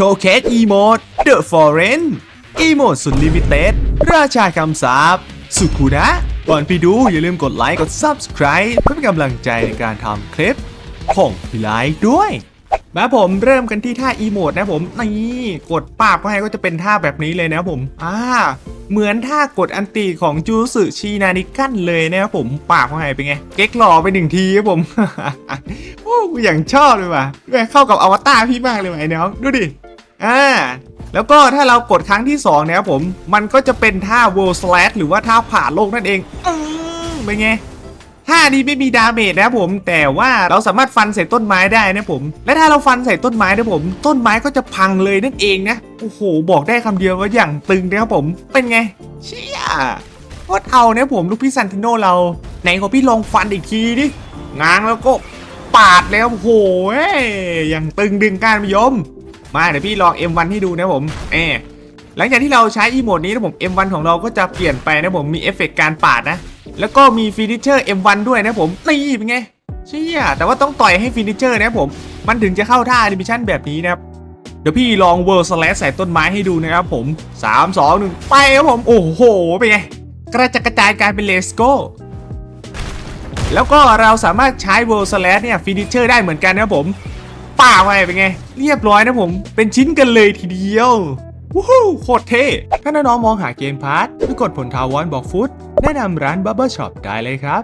โชว์เคสอีโมด The Foreign อีโมดสุดลิมิเต็ด ราชาคำสาปสุขุนะ ก่อนไปดูอย่าลืมกดไลค์ กด Subscribe เพื่อเป็นกำลังใจในการทำคลิปของพี่ไลค์ด้วยมาผมเริ่มกันที่ท่าอีโมดนะผมนี่กดปาบเข้าให้ก็จะเป็นท่าแบบนี้เลยนะผมอ่าเหมือนท่ากดอันตีของจูสึชีนานิกันเลยนะครับผมปาบเข้าให้เป็นไง เก๊กหล่อไปหนึ่งทีครับผมโอ้อย่างชอบเลยว่ะแม่งเข้ากับอวตารพี่มากเลยว่ะไอ้น้องดูดิ อ่าแล้วก็ถ้าเรากดครั้งที่2นะครับผม มันก็จะเป็นท่า world slash หรือว่าท่าผ่าโลกนั่นเองอืมเป็นไงท่านี้ไม่มีดาเมจนะครับผม แต่ว่าเราสามารถฟันใส่ต้นไม้ได้นะผม และถ้าเราฟันใส่ต้นไม้นะผม ต้นไม้ก็จะพังเลยนั่นเองนะ โอ้โห บอกได้คำเดียวว่าอย่างตึงนะครับผม เป็นไง เชี่ยโคตรเอาเนี่ยผมลูกพี่ซันติโนเรา ไหนขอพี่ลองฟันอีกทีดิ ง้างแล้วก็ปาดแล้วโอ้โหเอ้ยอย่างตึงดึงการมยม มาเดี๋ยวพี่ลอง M1 ให้ดูนะผมเอหลังจากที่เราใช้อีโมดนี้นะผม M1 ของเราก็จะเปลี่ยนไปนะผมมีเอฟเฟกต์การปาดนะ แล้วก็มีฟินิเชอร์ M1 ด้วยนะผมนี่เป็นไงเชี่ยแต่ว่าต้องต่อยให้ฟินิเชอร์นะผม มันถึงจะเข้าท่าดิมิชั่นแบบนี้นะครับเดี๋ยวพี่ลองเวิร์สแลสใส่ต้นไม้ให้ดูนะครับผม 3 2 1 ไปครับผม โอ้โห เป็นไง กระจัดกระจายกลายเป็นเลสโก้แล้วก็เราสามารถใช้เวิร์สแลสเนี่ยฟินิเชอร์ได้เหมือนกันนะครับผม ป่าไปเป็นไง เรียบร้อยนะผม เป็นชิ้นกันเลยทีเดียววู้ฮู้โคตรเท่ ถ้าน้องๆมองหาเกมพาร์ทก็กดผลทาวอนบอกฟุตแนะนำร้านบับเบิลช็อปได้เลยครับ